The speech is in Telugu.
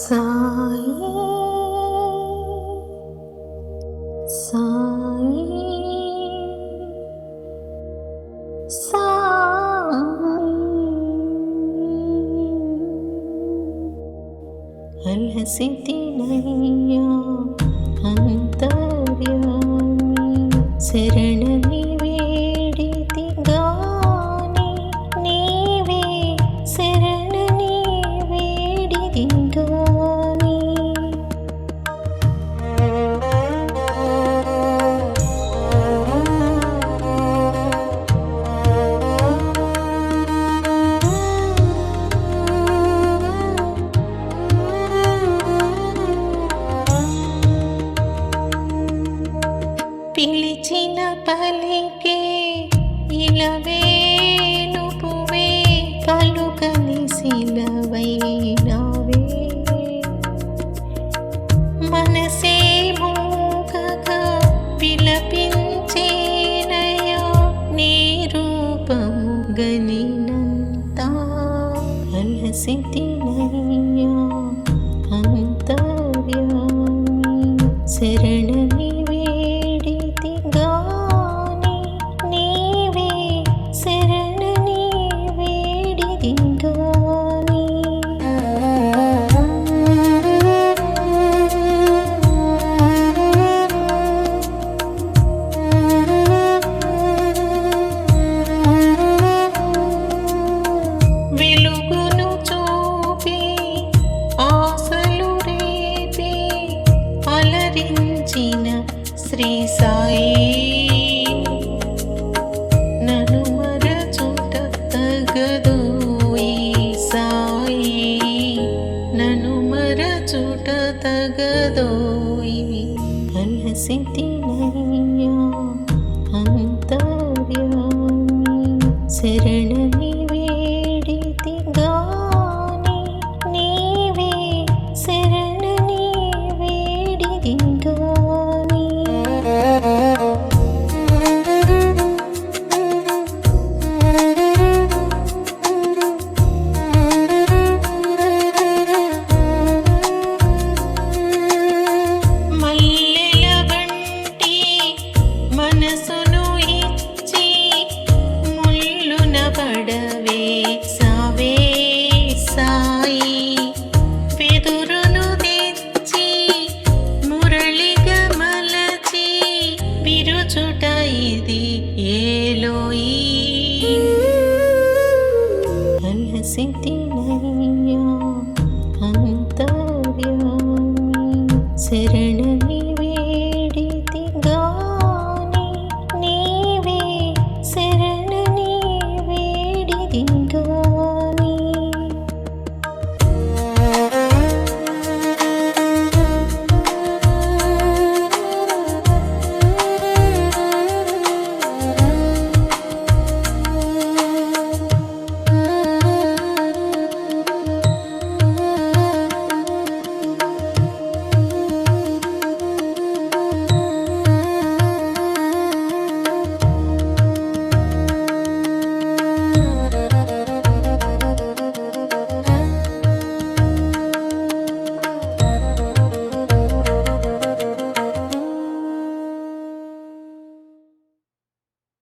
സായി. സായി. അലസിതിനയ്യ അന്തര്യാമി ശരണ. పిలిచిన పలికే ఇలవేలుపువే కలుకని శిలవైనవే మనసే మూగగా విలపించేనయా నీ రూపము గనినంత అలసితినయ్యా అంతర్యామి శరణ సాయి. నన్ను మరచుట తగదు ఈ సాయి. నన్ను మరచుట తగదు ఇవి అలసితినయ్యా అంతర్యామి శరణ. ശരണ